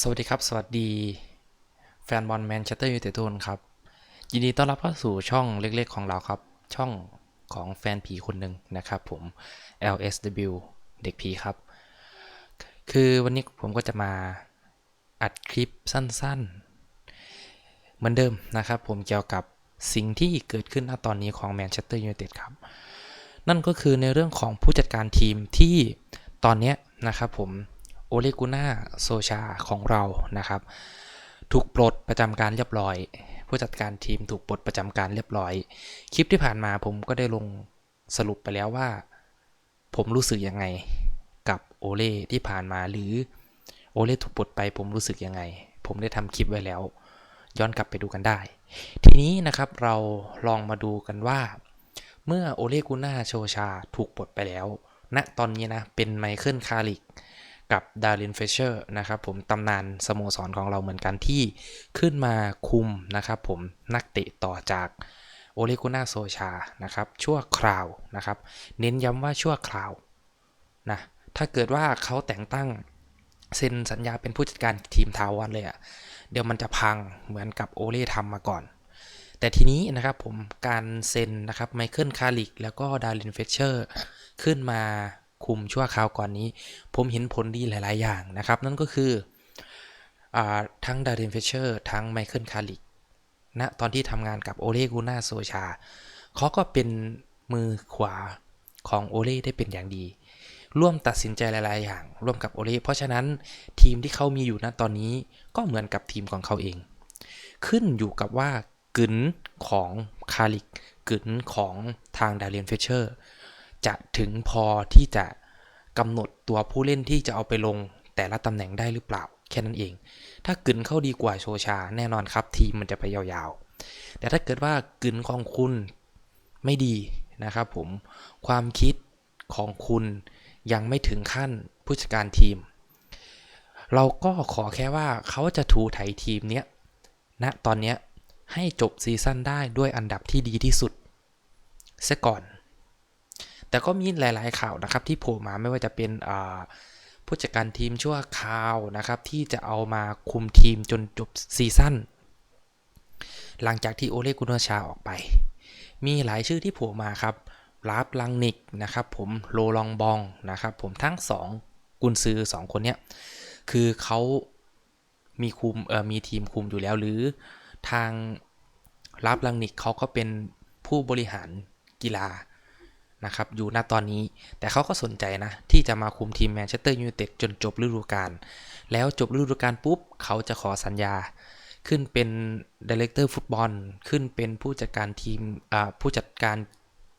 สวัสดีครับ สวัสดีแฟนบอลแมนเชสเตอร์ยูไนเต็ดทุกคนครับ ยินดีต้อนรับเข้าสู่ช่องเล็กๆของเราครับ ช่องของแฟนผีคนหนึ่งนะครับผม LSW เด็กผีครับ คือวันนี้ผมก็จะมาอัดคลิปสั้นๆ เหมือนเดิมนะครับผมเกี่ยวกับสิ่งที่เกิดขึ้นณตอนนี้ของแมนเชสเตอร์ยูไนเต็ดครับ นั่นก็คือในเรื่องของผู้จัดการทีมที่ตอนนี้นะครับผม โอเลกูน่าโซชาของเรานะครับ ถูกปลดประจำการเรียบร้อย ผู้จัดการทีมถูกปลดประจำการเรียบร้อย คลิปที่ผ่านมาผมก็ได้ลงสรุปไปแล้วว่า ผมรู้สึกยังไงกับโอเล่ที่ผ่านมาหรือโอเล่ถูกปลดไปผมรู้สึกยังไง ผมได้ทำคลิปไว้แล้ว ย้อนกลับไปดูกันได้ ทีนี้นะครับเราลองมาดูกันว่า เมื่อโอเลกูน่าโชชาถูกปลดไปแล้วณตอนนี้นะเป็นไมเคิลคาริก กับดารินเฟเชอร์นะครับผมตำนานสโมสรของเราเหมือนกันที่ขึ้นมาคุมนะครับผมนักเตะต่อจากโอเลกูน่าโซชานะครับชั่วคราวนะครับเน้นย้ำว่าชั่วคราวนะถ้าเกิดว่าเขาแต่งตั้งเซ็นสัญญาเป็นผู้จัดการทีมทาวันเลยอะ่ะเดี๋ยวมันจะพังเหมือนกับโอเล่ทำมาก่อน แต่ทีนี้นะครับผมการเซ็นนะครับไมเคิลคาริกแล้วก็ดารินเฟเชอร์ขึ้นมา คุมชั่วคราวก่อนนี้ ผมเห็นผลดีหลาย ๆ อย่างนะครับ นั่นก็คืออทั้งดารินเฟเชอร์ทั้งไมเคิลคาริกณตอนที่ทำงานกับโอเลกูน่าโซชาเขาก็เป็นมือขวาของโอเล่ได้เป็นอย่างดี ร่วมตัดสินใจหลาย ๆ อย่าง ร่วมกับโอเล่เพราะฉะนั้นทีมที่เขามีอยู่ณตอนนี้ก็เหมือนกับทีมของเขาเอง ขึ้นอยู่กับว่ากึนของคาริกกึนของทางดาเรียนเฟเชอร์ จะถึงพอที่จะกำหนดตัวผู้เล่นที่จะเอาไปลงแต่ละตำแหน่งได้หรือเปล่า แค่นั้นเอง ถ้ากึนเข้าดีกว่าโชชาแน่นอนครับ ทีมมันจะไปยาวๆ แต่ถ้าเกิดว่ากึนของคุณไม่ดีนะครับผมความคิดของคุณยังไม่ถึงขั้นผู้จัดการทีม เราก็ขอแค่ว่าเขาจะถูไถทีมเนี้ยณนะตอนเนี้ยให้จบซีซั่นได้ด้วยอันดับที่ดีที่สุดเสียก่อน แต่ก็มีหลาย ๆ ข่าวนะครับที่โผล่มาไม่ว่าจะเป็นผู้จัดการทีมชั่วคราวนะครับที่จะเอามาคุมทีมจนจบซีซั่นหลังจากที่โอเลกุนชาออกไป มีหลายชื่อที่โผล่มาครับลาฟลังนิกนะครับผมโลลองบองนะครับผมทั้ง 2 กุนซือ 2 คนเนี้ยคือเขามีคุมเอ่อมีทีมคุมอยู่แล้วหรือทางลาฟลังนิกเขาก็เป็นผู้บริหารกีฬา นะครับอยู่ณตอนนี้ แต่เขาก็สนใจนะ ที่จะมาคุมทีมแมนเชสเตอร์ยูไนเต็ดจนจบฤดูกาลแล้วจบฤดูกาลปุ๊บ เขาจะขอสัญญา ขึ้นเป็นดีเลกเตอร์ฟุตบอล ขึ้นเป็นผู้จัดการทีมผู้จัดการ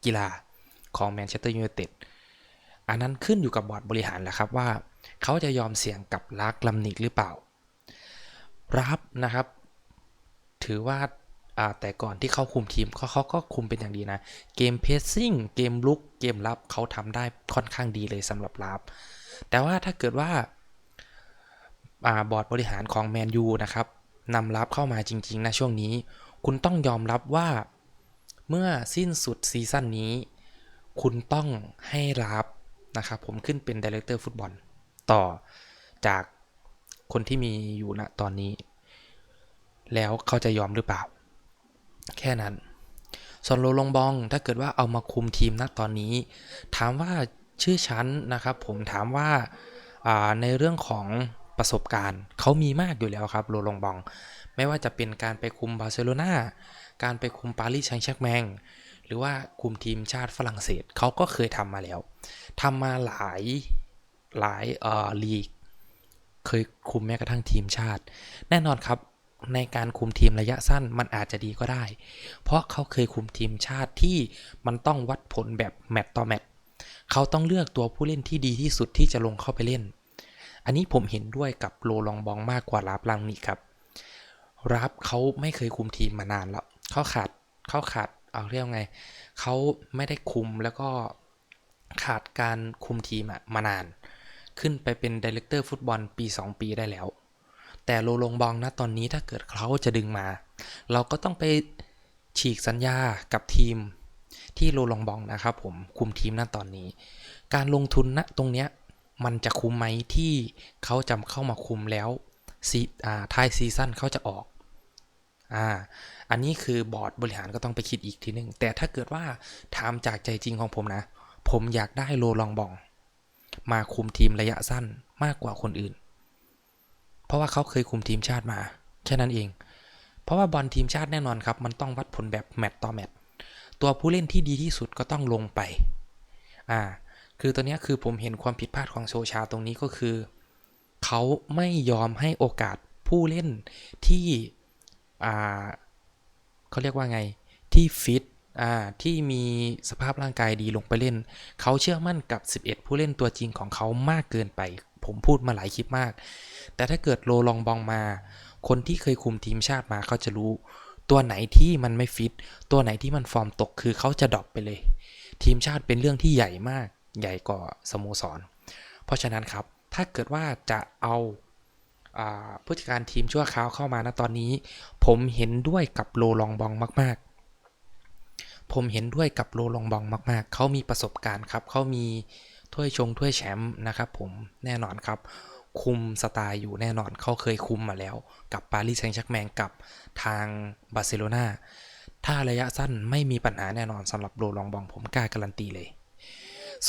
กีฬาของแมนเชสเตอร์ยูไนเต็ดอันนั้นขึ้นอยู่กับบอร์ดบริหารแหละครับว่า เขาจะยอมเสี่ยงกับลักลัมนิกหรือเปล่า รับนะครับ ถือว่า แต่ก่อนที่เขาคุมทีมเขาเขาก็คุมเป็นอย่างดีนะ เกมเพสซิ่งเกมลุกเกมรับเขาทำได้ค่อนข้างดีเลยสำหรับรับ แต่ว่าถ้าเกิดว่าบอร์ดบริหารของแมนยูนะครับนำรับเข้ามาจริงๆนะช่วงนี้ คุณต้องยอมรับว่าเมื่อสิ้นสุดซีซั่นนี้ คุณต้องให้รับนะครับผมขึ้นเป็นดีเลกเตอร์ฟุตบอลต่อจากคนที่มีอยู่ณตอนนี้ แล้วเขาจะยอมหรือเปล่า แค่นั้น ส่วนโลลงบองถ้าเกิดว่าเอามาคุมทีมณตอนนี้ ถามว่าชื่อชั้นนะครับ ผมถามว่าในเรื่องของประสบการณ์เขามีมากอยู่แล้วครับโลลงบอง ไม่ว่าจะเป็นการไปคุมบาร์เซโลนาการไปคุมปารีสแซงต์แชร์กแมงหรือว่าคุมทีมชาติฝรั่งเศสเขาก็เคยทำมาแล้วทำมาหลายหลายเอ่อลีก เคยคุมแม้กระทั่งทีมชาติ แน่นอนครับ ในการคุมทีมระยะสั้นมันอาจจะดีก็ได้ เพราะเขาเคยคุมทีมชาติที่มันต้องวัดผลแบบแมตต์ต่อแมตต์เขาต้องเลือกตัวผู้เล่นที่ดีที่สุดที่จะลงเข้าไปเล่น อันนี้ผมเห็นด้วยกับโลลองบองมากกว่ารับลังนี่ครับรับเขาไม่เคยคุมทีมมานานแล้วเขาขาดเขาขาดเอาเรียกไงเขาไม่ได้คุมแล้วก็ขาดการคุมทีมมานาน ขึ้นไปเป็นดีเลกเตอร์ฟุตบอลปี 2 ปีได้แล้ว แต่โลลงบองนะตอนนี้ถ้าเกิดเขาจะดึงมา เราก็ต้องไปฉีกสัญญากับทีมที่โลลองบองนะครับผมคุมทีมณตอนนี้ การลงทุนณตรงเนี้ยมันจะคุ้มไหมที่เขาจำเข้ามาคุมแล้วซีอ่าท้ายซีซั่นเขาจะออกอ่าอันนี้คือบอร์ดบริหารก็ต้องไปคิดอีกทีหนึ่งแต่ถ้าเกิดว่าถามจากใจจริงของผมนะ ผมอยากได้โลลองบอง มาคุมทีมระยะสั้นมากกว่าคนอื่น เพราะว่าเขาเคยคุมทีมชาติมา แค่นั้นเอง เพราะว่าบอลทีมชาติแน่นอนครับ มันต้องวัดผลแบบแมตต์ต่อแมตต์ตัวผู้เล่นที่ดีที่สุดก็ต้องลงไป อ่า คือตัวเนี้ยคือผมเห็นความผิดพลาดของโซชาตรงนี้ก็คือ เขาไม่ยอมให้โอกาสผู้เล่นที่ อ่าเขาเรียกว่าไง ที่ฟิต อ่า ที่มีสภาพร่างกายดีลงไปเล่น เขาเชื่อมั่นกับ 11 ผู้เล่นตัวจริงของเขามากเกินไป ผมพูดมาหลายคลิปมาก แต่ถ้าเกิดโลลองบองมา คนที่เคยคุมทีมชาติมาเขาจะรู้ ตัวไหนที่มันไม่ฟิต ตัวไหนที่มันฟอร์มตกคือเขาจะดรอปไปเลย ทีมชาติเป็นเรื่องที่ใหญ่มาก ใหญ่กว่าสโมสร เพราะฉะนั้นครับ ถ้าเกิดว่าจะเอาผู้จัดการทีมชั่วคราวเข้ามาณตอนนี้ ผมเห็นด้วยกับโลลองบองมาก ๆ ผมเห็นด้วยกับโลลองบองมาก ๆ เขามีประสบการณ์ครับเขามี ถ้วยชงถ้วยแชมป์นะครับผมแน่นอนครับ คุมสไตล์อยู่แน่นอนเขาเคยคุมมาแล้ว กับปารีสแซงต์แชร์กแมงกับทางบาร์เซโลนาถ้าระยะสั้นไม่มีปัญหาแน่นอนสำหรับโลลองบองผมกล้าการันตีเลย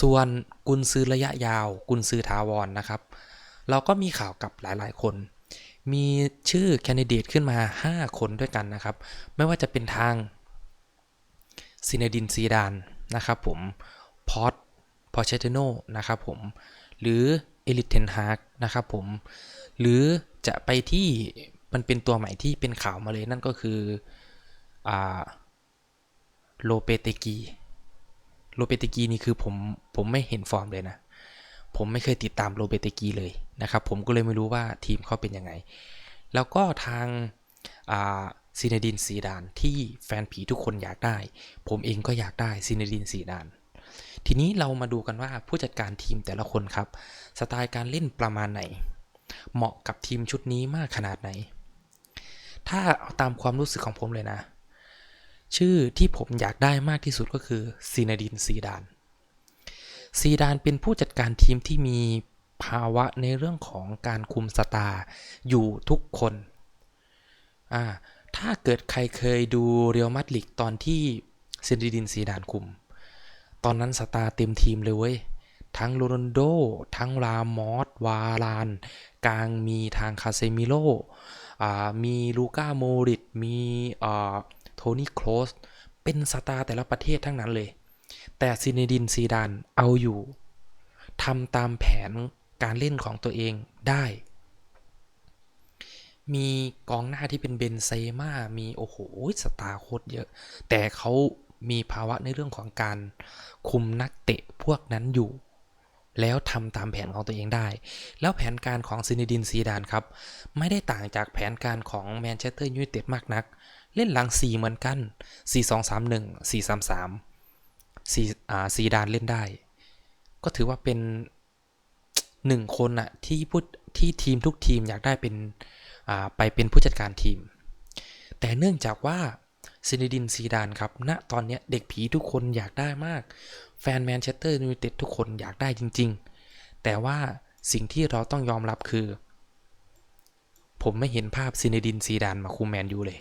ส่วนกุนซือระยะยาว กุนซือทาวรนนะครับ เราก็มีข่าวกับหลายๆ คน มีชื่อแคนดิเดตขึ้นมา 5 คนด้วยกันนะครับ ไม่ว่าจะเป็นทางซินเนดินซีดานนะครับผมพอต พอเชตโนนะครับผม หรือเอลิทเทนฮาร์กนะครับผม หรือจะไปที่มันเป็นตัวใหม่ที่เป็นข่าวมาเลยนั่นก็คือโลเปเตกีโรเบเตกีนี่คือผมผมไม่เห็นฟอร์มเลยนะ ผมไม่เคยติดตามโรเบเตกีเลยนะครับ ผมก็เลยไม่รู้ว่าทีมเขาเป็นยังไง แล้วก็ทางซีเนดินซีดานที่แฟนผีทุกคนอยากได้ ผมเองก็อยากได้ซีเนดินซีดาน ทีนี้เรามาดูกันว่าผู้จัดการทีมแต่ละคนครับ สไตล์การเล่นประมาณไหน เหมาะกับทีมชุดนี้มากขนาดไหน ถ้าเอาตามความรู้สึกของผมเลยนะ ชื่อที่ผมอยากได้มากที่สุดก็คือซีนาดินซีดาน ซีดานเป็นผู้จัดการทีมที่มีภาวะในเรื่องของการคุมสตาร์อยู่ทุกคน อ่า ถ้าเกิดใครเคยดูเรียลมาดริดตอนที่ซีนาดินซีดานคุม ตอนนั้นสตาร์เต็มทีมเลยเว้ย ทั้งโรนัลโด ทั้งรามอส วาราน กลางมีทางคาเซมิโลมีลูก้าโมริต มีโทนี่โครสเป็นสตาร์แต่ละประเทศทั้งนั้นเลย แต่ซินเนดินซีดานเอาอยู่ทำตามแผนการเล่นของตัวเองได้ มีกองหน้าที่เป็นเบนเซม่า มีโอ้โหสตาร์โคตรเยอะ แต่เขา มีภาวะในเรื่องของการคุมนักเตะพวกนั้นอยู่ แล้วทำตามแผนของตัวเองได้ แล้วแผนการของซินเนดินซีดานครับ ไม่ได้ต่างจากแผนการของแมนเชสเตอร์ยูไนเต็ดมากนัก เล่นหลัง 4 เหมือนกัน 4 2 3 1 4 3 3 4อ่าซีดานเล่นได้ ก็ถือว่าเป็นหนึ่งคนอะที่พูดที่ทีมทุกทีมอยากได้เป็นอ่าไปเป็นผู้จัดการทีม แต่เนื่องจากว่า ซินดินซีดานครับณตอนนี้เด็กผีทุกคนอยากได้มาก แฟนแมนเชสเตอร์ยูไนเต็ดทุกคนอยากได้จริง ๆ แต่ว่าสิ่งที่เราต้องยอมรับคือ ผมไม่เห็นภาพซินดินซีดานมาคุมแมนยูเลย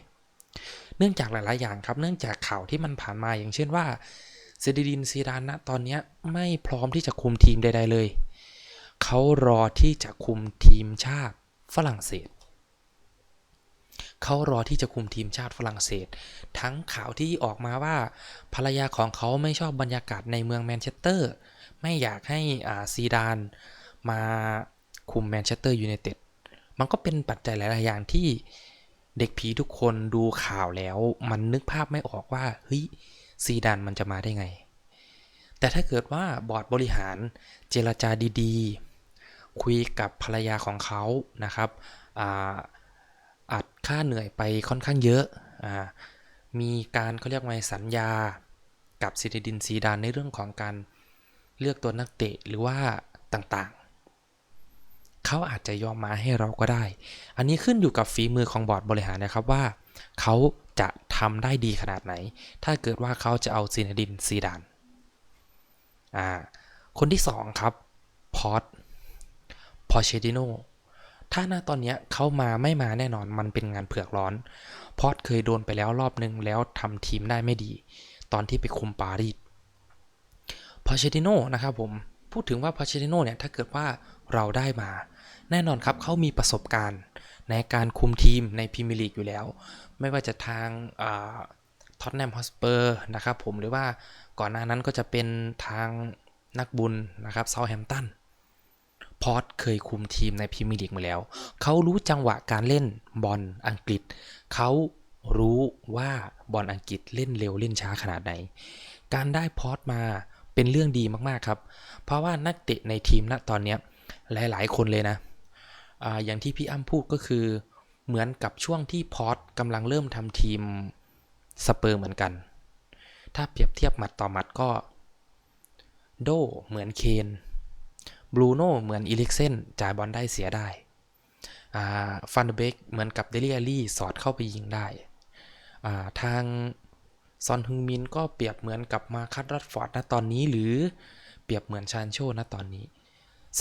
เนื่องจากหลาย ๆ อย่างครับ เนื่องจากข่าวที่มันผ่านมาอย่างเช่นว่าเซดิดินซีดานนะตอนนี้ไม่พร้อมที่จะคุมทีมใด ๆ เลย เขารอที่จะคุมทีมชาติฝรั่งเศส เขารอที่จะคุมทีมชาติฝรั่งเศส ทั้งข่าวที่ออกมาว่าภรรยาของเขาไม่ชอบบรรยากาศในเมืองแมนเชสเตอร์ ไม่อยากให้อ่าซีดานมาคุมแมนเชสเตอร์ยูไนเต็ดมันก็เป็นปัจจัยหลาย ๆ อย่างที่เด็กผีทุกคนดูข่าวแล้ว มันนึกภาพไม่ออกว่าเฮ้ยซีดานมันจะมาได้ไง แต่ถ้าเกิดว่าบอร์ดบริหารเจรจาดี ๆ คุยกับภรรยาของเขานะครับอา ค่าเหนื่อยไปค่อนข้างเยอะอ่ามีการเขาเรียกว่าสัญญากับซิติดินซีดานในเรื่องของการเลือกตัวนักเตะหรือว่าต่างๆ เขาอาจจะยอมมาให้เราก็ได้ อันนี้ขึ้นอยู่กับฝีมือของบอร์ดบริหารนะครับว่า เขาจะทำได้ดีขนาดไหน ถ้าเกิดว่าเขาจะเอาซินดินซีดานอ่าคนที่สองครับ พอตพอเชติโน ถ้าหน้าตอนเนี้ยเขามาไม่มาแน่นอนมันเป็นงานเผือกร้อน พอตเคยโดนไปแล้วรอบนึงแล้วทำทีมได้ไม่ดี ตอนที่ไปคุมปารีสพอเชติโนนะครับผม พูดถึงว่าพอเชติโนเนี่ยถ้าเกิดว่าเราได้มา แน่นอนครับเขามีประสบการณ์ในการคุมทีมในพรีเมียร์ลีกอยู่แล้ว ไม่ว่าจะทางท็อตแนมฮอสเปอร์นะครับผมหรือว่าก่อนหน้านั้นก็จะเป็นทางนักบุญนะครับเซาแฮมตัน พอตเคยคุมทีมในพรีเมียร์ลีกมาแล้ว เขารู้จังหวะการเล่นบอลอังกฤษ เขารู้ว่าบอลอังกฤษเล่นเร็วเล่นช้าขนาดไหน การได้พอตมาเป็นเรื่องดีมากๆครับ เพราะว่านักเตะในทีมณตอนนี้หลายๆ คนเลยนะออย่างที่พี่อ้ำพูดก็คือ เหมือนกับช่วงที่พอตกำลังเริ่มทำทีมสเปอร์เหมือนกัน ถ้าเปรียบเทียบหมัดต่อหมัดก็ โดเหมือนเคน บรูโน่เหมือนอีลิกเซนจ่ายบอลได้เสียได้ฟันเดเบกเหมือนกับเดลิอารี่สอดเข้าไปยิงได้ ทางซอนฮึงมินก็เปรียบเหมือนกับมาคัตรัตฟอร์ดณตอนนี้หรือเปรียบเหมือนชานโชณตอนนี้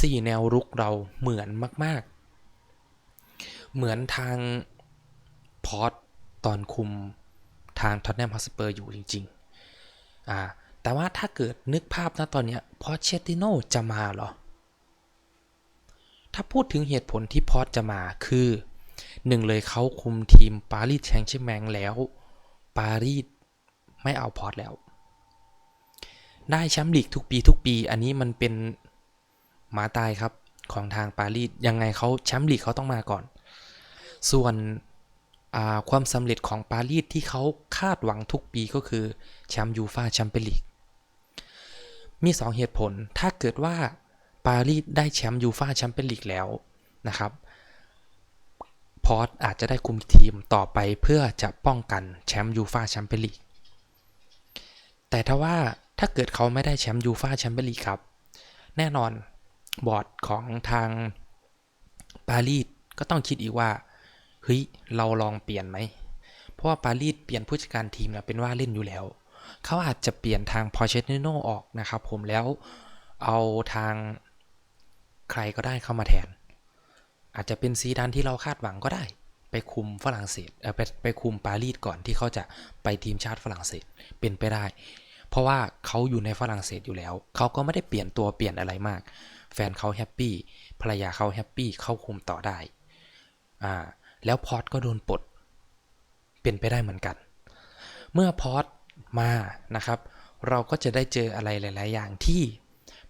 สี่แนวรุกเราเหมือนมาก ๆ เหมือนทางพอตตอนคุมทางท็อตแนมฮอสเปอร์อยู่จริงๆแต่ว่าถ้าเกิดนึกภาพนะตอนนี้พอเชติโนจะมาเหรอ ถ้าพูดถึงเหตุผลที่พอตจะมาคือหนึ่งเลยเขาคุมทีมปารีสแชงเชอร์แมงแล้ว ปารีสไม่เอาพอตแล้ว ได้แชมป์ลีกทุกปีทุกปี อันนี้มันเป็นหมาตายครับของทางปารีสยังไงเขาแชมป์ลีกเขาต้องมาก่อน ส่วนความสำเร็จของปารีสที่เขาคาดหวังทุกปีก็คือแชมป์ยูฟาแชมเปี้ยนลีกมี 2 เหตุผลถ้าเกิดว่า ปารีสได้แชมป์ยูฟาแชมเปี้ยนลีกแล้วนะครับ พอตอาจจะได้คุมทีมต่อไปเพื่อจะป้องกันแชมป์ยูฟาแชมเปี้ยนลีก แต่ถ้าว่าถ้าเกิดเขาไม่ได้แชมป์ยูฟาแชมเปี้ยนลีกครับ แน่นอนบอร์ดของทางปารีสก็ต้องคิดอีกว่า เฮ้ย เราลองเปลี่ยนไหม เพราะว่าปารีสเปลี่ยนผู้จัดการทีมเป็นว่าเล่นอยู่แล้ว เขาอาจจะเปลี่ยนทางพอเชตเนโนออกนะครับผมแล้วเอาทาง ใครก็ได้เข้ามาแทน อาจจะเป็นซีดานที่เราคาดหวังก็ได้ ไปคุมฝรั่งเศสเออไปไปคุมปารีสก่อนที่เขาจะไปทีมชาติฝรั่งเศสเป็นไปได้ เพราะว่าเขาอยู่ในฝรั่งเศสอยู่แล้ว เขาก็ไม่ได้เปลี่ยนตัวเปลี่ยนอะไรมาก แฟนเขาแฮปปี้ภรรยาเขาแฮปปี้เข้าคุมต่อได้อ่าแล้วพอร์ตก็โดนปลดเป็นไปได้เหมือนกัน เมื่อพอร์ตมานะครับ เราก็จะได้เจออะไรหลาย ๆ อย่างที่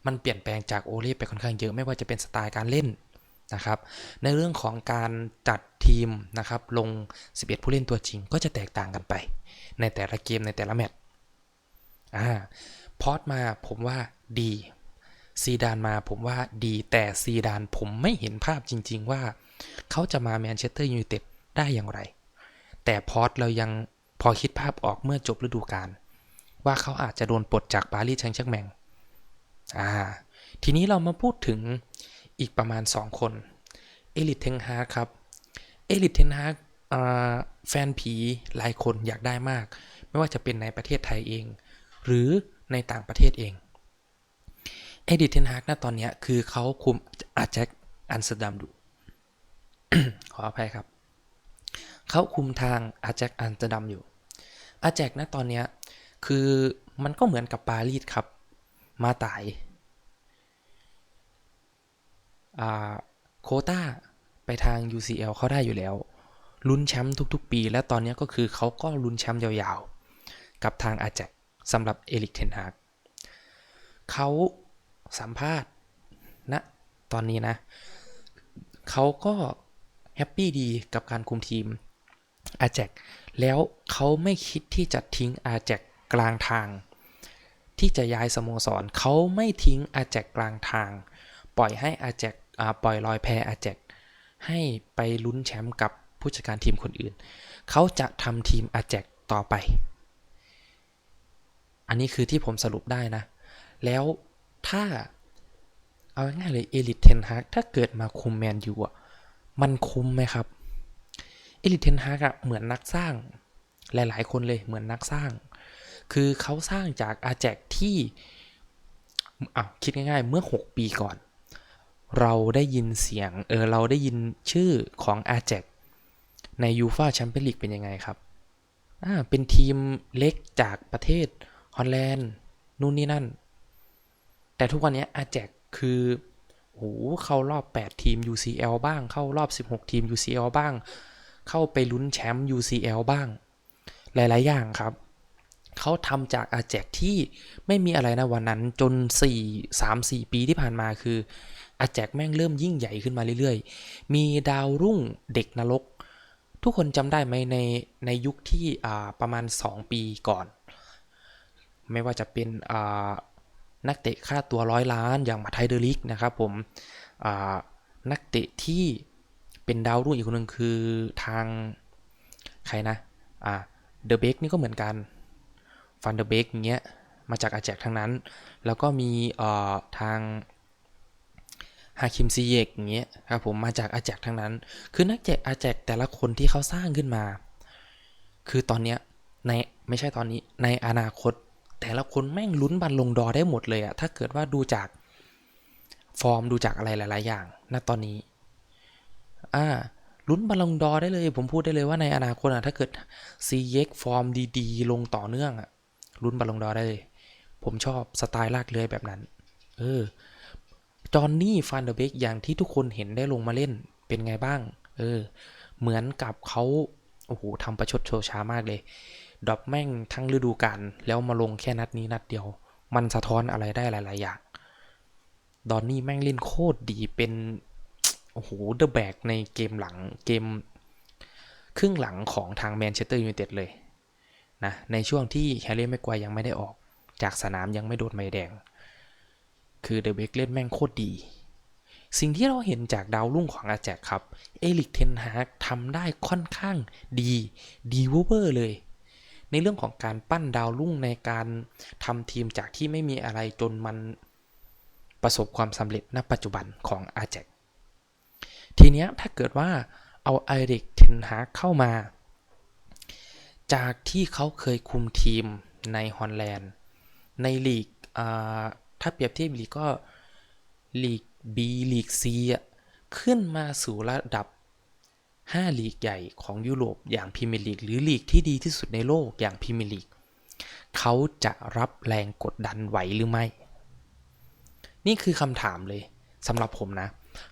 มันเปลี่ยนแปลงจากโอเล่ไปค่อนข้างเยอะไม่ว่าจะเป็นสไตล์การเล่นนะครับในเรื่องของการจัดทีมนะครับลง 11 ผู้เล่นตัวจริงก็จะแตกต่างกันไป ในแต่ละเกมในแต่ละแมตช์อ่าพอร์ตมาผมว่าดีซีดานมาผมว่าดีแต่ซีดานผมไม่เห็นภาพจริง ๆ ว่าเขาจะมาแมนเชสเตอร์ยูไนเต็ดได้อย่างไร แต่พอร์ตเรายังพอคิดภาพออกเมื่อจบฤดูกาลว่าเขาอาจจะโดนปลดจากปารีสแชงเชอร์แมง อ่าทีนี้เรามาพูดถึงอีกประมาณ 2 คนเอลิทเทนฮาครับเอลิทเทนฮาแฟนผีหลายคนอยากได้มาก ไม่ว่าจะเป็นในประเทศไทยเอง หรือในต่างประเทศเองเอลิทเทนฮากณตอนนี้คือเขาคุมอาแจ็คอันสดัมดูขออภัยครับ เขาคุมทางอาแจกอันเตอร์ดัมอยู่อาแจกนะตอนนี้คือมันก็เหมือนกับปารีสครับ มาตายโคต้าไปทาง UCL เขาได้อยู่แล้ว ลุ้นแชมป์ทุกๆ ปี และตอนนี้ก็คือเขาก็ลุ้นแชมป์ยาวๆ กับทางอาแจกสำหรับเอลิกเทนฮากเขาสัมภาษณ์นะตอนนี้นะ เขาก็แฮปปี้ดีกับการคุมทีมอาแจกแล้วเขาไม่คิดที่จะทิ้งอาแจกกลางทาง ที่จะย้ายสโมสรเขาไม่ทิ้งอาแจกกลางทาง ปล่อยให้อาแจกปล่อยลอยแพอาแจกให้ไปลุ้นแชมป์กับผู้จัดการทีมคนอื่น เขาจะทำทีมอาแจกต่อไป อันนี้คือที่ผมสรุปได้นะ แล้วถ้าเอาง่ายเลยเอลิทเทนฮากถ้าเกิดมาคุมแมนยูอะมันคุ้มไหมครับเอลิเทนฮากอะเหมือนนักสร้างหลาย ๆ คนเลยเหมือนนักสร้าง คือเขาสร้างจากอาแจกที่อะคิดง่ายๆ เมื่อ 6 ปีก่อน เราได้ยินเสียง เออ เราได้ยินชื่อของอาแจกในยูฟาแชมเปี้ยนลีกเป็นยังไงครับ อ่า เป็นทีมเล็กจากประเทศฮอลแลนด์นู่นนี่นั่น แต่ทุกวันนี้อาแจกคือโอ้โหเข้ารอบ 8 ทีม UCL บ้าง เข้ารอบ 16 ทีม UCL บ้าง เข้าไปลุ้นแชมป์ UCL บ้าง หลาย ๆ อย่างครับ เขาทำจากอาแจกที่ไม่มีอะไรนะวันนั้นจน 4 3 4 ปีที่ผ่านมาคืออาแจกแม่งเริ่มยิ่งใหญ่ขึ้นมาเรื่อยๆ มีดาวรุ่งเด็กนรก ทุกคนจำได้ไหมในในยุคที่ประมาณ 2 ปีก่อน ไม่ว่าจะเป็นนักเตะค่าตัวร้อยล้านอย่างมาไทเดอริกนะครับผมนักเตะที่เป็นดาวรุ่งอีกคนหนึ่งคือทางใครนะ อ่า เดอะเบกนี่ก็เหมือนกัน ฟันเดอร์เบกเงี้ยมาจากอาแจกทั้งนั้น แล้วก็มีเอ่อทางฮาคิมซีเยกอย่างเงี้ยครับผมมาจากอาแจกทั้งนั้น คือนักเตะอาแจกแต่ละคนที่เขาสร้างขึ้นมา คือตอนเนี้ยในไม่ใช่ตอนนี้ในอนาคต แต่ละคนแม่งลุ้นบัลลงดอได้หมดเลยอะถ้าเกิดว่าดูจากฟอร์มดูจากอะไรหลาย ๆ อย่างณตอนนี้อ่าลุ้นบัลลงดอได้เลย ผมพูดได้เลยว่าในอนาคตอะถ้าเกิดซีเยกฟอร์มดี ๆ ลงต่อเนื่องอะ ลุ้นบัลลงดอได้เลยผมชอบสไตล์ลากเลื้อยแบบนั้น เออ จอห์นนี่ฟานเดอร์เบกอย่างที่ทุกคนเห็นได้ลงมาเล่นเป็นไงบ้าง เออ เหมือนกับเขาโอ้โหทำประชดโชว์ช้ามากเลยดรอปแม่งทั้งฤดูกาลแล้วมาลงแค่นัดนี้นัดเดียว มันสะท้อนอะไรได้หลาย ๆ อย่าง ดอนนี่แม่งเล่นโคตรดีเป็น โอ้โหเดอะแบกในเกมหลังเกม ครึ่งหลังของทางแมนเชสเตอร์ยูไนเต็ดเลย นะในช่วงที่แฮร์รี่แม็กควายยังไม่ได้ออก จากสนามยังไม่โดนใบแดง คือเดอะเบกเล่นแม่งโคตรดี สิ่งที่เราเห็นจากดาวรุ่งของอาแจกครับ เอลิกเทนฮากทำได้ค่อนข้างดีดีเวอร์เลย ในเรื่องของการปั้นดาวรุ่งในการทำทีมจากที่ไม่มีอะไรจนมันประสบความสำเร็จณปัจจุบันของอาแจกทีเนี้ยถ้าเกิดว่าเอาไอริกเทนฮากเข้ามา จากที่เขาเคยคุมทีมในฮอลแลนด์ในลีกถ้าเปรียบเทียบลีกก็ลีก B ลีก C อะขึ้นมาสู่ระดับ 5 ลีกใหญ่ของยุโรปอย่างพรีเมียร์ลีกหรือลีกที่ดีที่สุดในโลกอย่างพรีเมียร์ลีกเขาจะรับแรงกดดันไหวหรือไม่ นี่คือคำถามเลยสำหรับผมนะ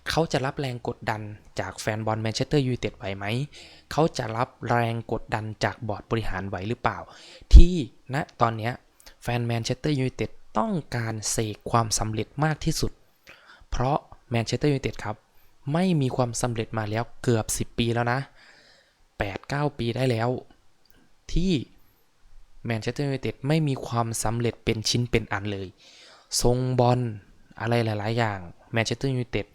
เขาจะรับแรงกดดันจากแฟนบอลแมนเชสเตอร์ยูไนเต็ดไหวไหม เขาจะรับแรงกดดันจากบอร์ดบริหารไหวหรือเปล่า ที่ณตอนนี้แฟนแมนเชสเตอร์ยูไนเต็ดต้องการเสกความสำเร็จมากที่สุด เพราะแมนเชสเตอร์ยูไนเต็ดครับไม่มีความสำเร็จมาแล้วเกือบ 10 ปีแล้วนะ 8-9 ปีได้แล้ว ที่แมนเชสเตอร์ยูไนเต็ดไม่มีความสำเร็จเป็นชิ้นเป็นอันเลย ทรงบอลอะไรหลาย ๆ อย่างแมนเชสเตอร์ยูไนเต็ด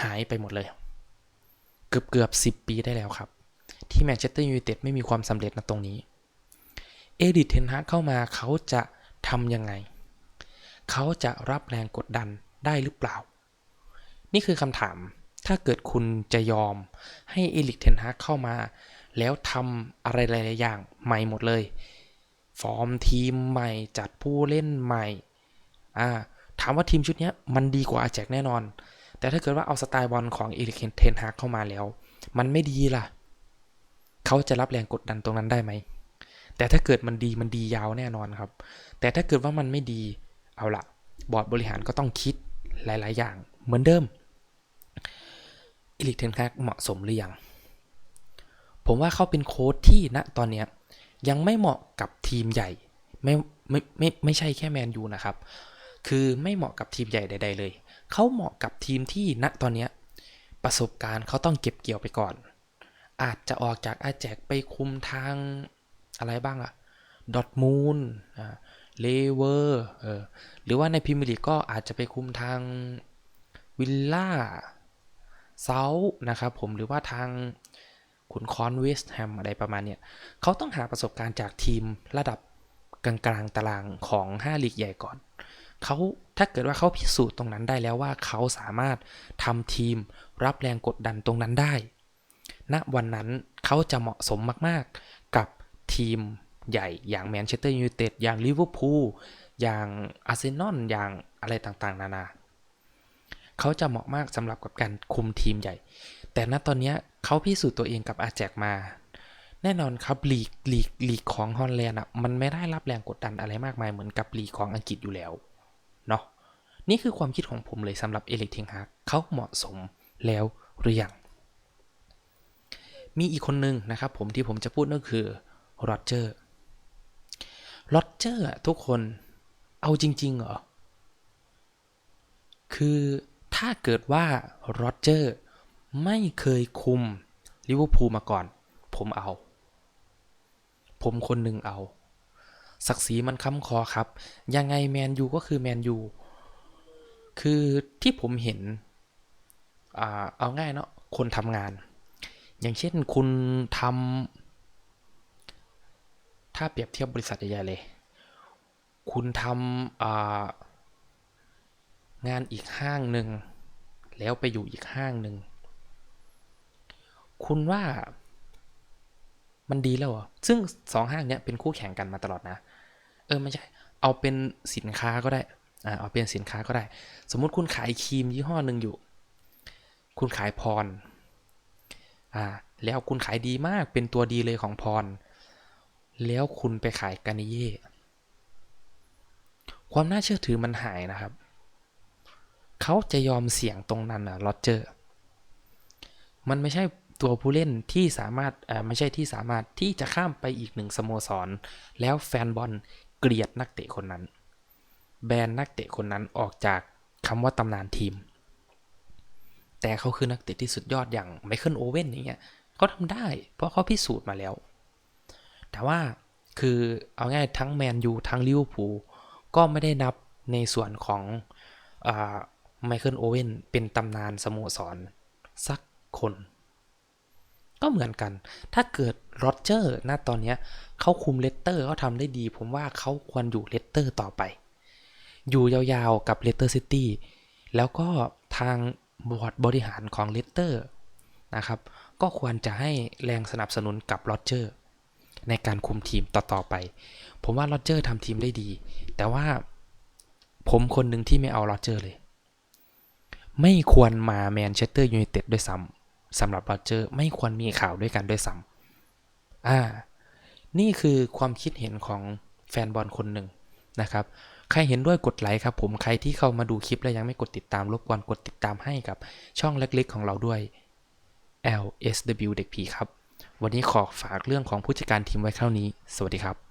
หายไปหมดเลย เกือบเกือบ10ปีได้แล้วครับ ที่แมนเชสเตอร์ยูไนเต็ดไม่มีความสำเร็จในตรงนี้ เอดิทเทนฮากเข้ามาเขาจะทำยังไง เขาจะรับแรงกดดันได้หรือเปล่า นี่คือคำถามถ้าเกิดคุณจะยอมให้เอลิกเทนฮากเข้ามา แล้วทำอะไรหลายๆอย่างใหม่หมดเลย ฟอร์มทีมใหม่จัดผู้เล่นใหม่อ่าถามว่าทีมชุดนี้มันดีกว่าอาแจกแน่นอน แต่ถ้าเกิดว่าเอาสไตล์บอลของเอลิกเทนฮากเข้ามาแล้ว มันไม่ดีล่ะ เขาจะรับแรงกดดันตรงนั้นได้ไหม แต่ถ้าเกิดมันดีมันดียาวแน่นอนครับ แต่ถ้าเกิดว่ามันไม่ดีเอาละบอร์ดบริหารก็ต้องคิดหลาย ๆ อย่างเหมือนเดิมเอลิกเทนฮากเหมาะสมหรือยังผมว่าเขาเป็นโค้ชที่ณตอนเนี้ยยังไม่เหมาะกับทีมใหญ่ไม่ไม่ไม่ไม่ใช่แค่แมนยูนะครับ คือไม่เหมาะกับทีมใหญ่ใด ๆ เลย เขาเหมาะกับทีมที่ณตอนนี้ประสบการณ์เขาต้องเก็บเกี่ยวไปก่อน อาจจะออกจากอาแจกไปคุมทางอะไรบ้างอะดอทมูลเลเวอร์เออหรือว่าในพรีเมียร์ลีกก็อาจจะไปคุมทางวิลล่าเซาท์นะครับผมหรือว่าทางขุนคอนเวสต์แฮมอะไรประมาณเนี้ยเขาต้องหาประสบการณ์จากทีมระดับกลางๆตารางของ 5 ลีกใหญ่ก่อน เขา ถ้าเกิดว่าเขาพิสูจน์ตรงนั้นได้แล้วว่าเขาสามารถทำทีมรับแรงกดดันตรงนั้นได้ณวันนั้นเขาจะเหมาะสมมากๆกับทีมใหญ่อย่างแมนเชสเตอร์ยูไนเต็ดอย่างลิเวอร์พูลอย่างอาร์เซนอลอย่างอะไรต่างๆ นานา เขาจะเหมาะมากสำหรับกับการคุมทีมใหญ่ แต่ณตอนนี้เขาพิสูจน์ตัวเองกับอาแจกมา แน่นอนครับลีกลีกลีกของฮอลแลนด์อะมันไม่ได้รับแรงกดดันอะไรมากมายเหมือนกับลีกของอังกฤษอยู่แล้ว เนาะนี่คือความคิดของผมเลยสำหรับเอเล็กเทงฮากเขาเหมาะสมแล้วหรือยังมีอีกคนหนึ่งนะครับผมที่ผมจะพูดนั่นคือโรเจอร์โรเจอร์อะทุกคนเอาจริง ๆ เหรอ คือถ้าเกิดว่าโรเจอร์ไม่เคยคุมลิเวอร์พูลมาก่อน ผมเอา ผมคนหนึ่งเอา ศักดิ์ศรีมันค้ำคอครับ ยังไงแมนยูก็คือแมนยู คือที่ผมเห็น อ่า เอาง่ายเนาะ คนทำงาน อย่างเช่นคุณทำ ถ้าเปรียบเทียบบริษัทใหญ่ๆเลย คุณทำอ่างานอีกห้างหนึ่ง แล้วไปอยู่อีกห้างหนึ่ง คุณว่ามันดีแล้วเหรอ ซึ่งสองห้างเนี้ยเป็นคู่แข่งกันมาตลอดนะ เออไม่ใช่ เอาเป็นสินค้าก็ได้อ่าเอาเป็นสินค้าก็ได้ สมมุติคุณขายครีมยี่ห้อหนึ่งอยู่ คุณขายพรอ่าแล้วคุณขายดีมากเป็นตัวดีเลยของพร แล้วคุณไปขายกานิเย่ความน่าเชื่อถือมันหายนะครับ เขาจะยอมเสี่ยงตรงนั้นนะโรเจอร์ มันไม่ใช่ตัวผู้เล่นที่สามารถอ่อไม่ใช่ที่สามารถที่จะข้ามไปอีกหนึ่งสโมสร แล้วแฟนบอล เกลียดนักเตะคนนั้น แบนนักเตะคนนั้นออกจากคำว่าตำนานทีม แต่เขาคือนักเตะที่สุดยอดอย่างไมเคิลโอเว่นอย่างเงี้ยเขาทำได้ เพราะเขาพิสูจน์มาแล้ว แต่ว่าคือเอาง่ายทั้งแมนยูทั้งลิเวอร์พูลก็ไม่ได้นับในส่วนของไมเคิลโอเว่นเป็นตำนานสโมสรสักคน ก็เหมือนกัน ถ้าเกิดโรเจอร์ณตอนนี้เขาคุมเลสเตอร์เขาทำได้ดี ผมว่าเขาควรอยู่เลสเตอร์ต่อไป อยู่ยาวๆกับเลสเตอร์ซิตี้แล้วก็ทางบอร์ดบริหารของเลสเตอร์นะครับก็ควรจะให้แรงสนับสนุนกับโรเจอร์ในการคุมทีมต่อๆไป ผมว่าโรเจอร์ทำทีมได้ดี แต่ว่าผมคนหนึ่งที่ไม่เอาโรเจอร์เลย ไม่ควรมาแมนเชสเตอร์ยูไนเต็ดด้วยซ้ำ สำหรับโรเจอร์ไม่ควรมีข่าวด้วยกันด้วยซ้ำอ่า นี่คือความคิดเห็นของแฟนบอลคนหนึ่งนะครับ ใครเห็นด้วยกดไลค์ครับผม ใครที่เข้ามาดูคลิปแล้วยังไม่กดติดตามรบกวนกดติดตามให้กับช่องเล็กๆของเราด้วย LSW เด็กผีครับ วันนี้ขอฝากเรื่องของผู้จัดการทีมไว้เท่านี้ สวัสดีครับ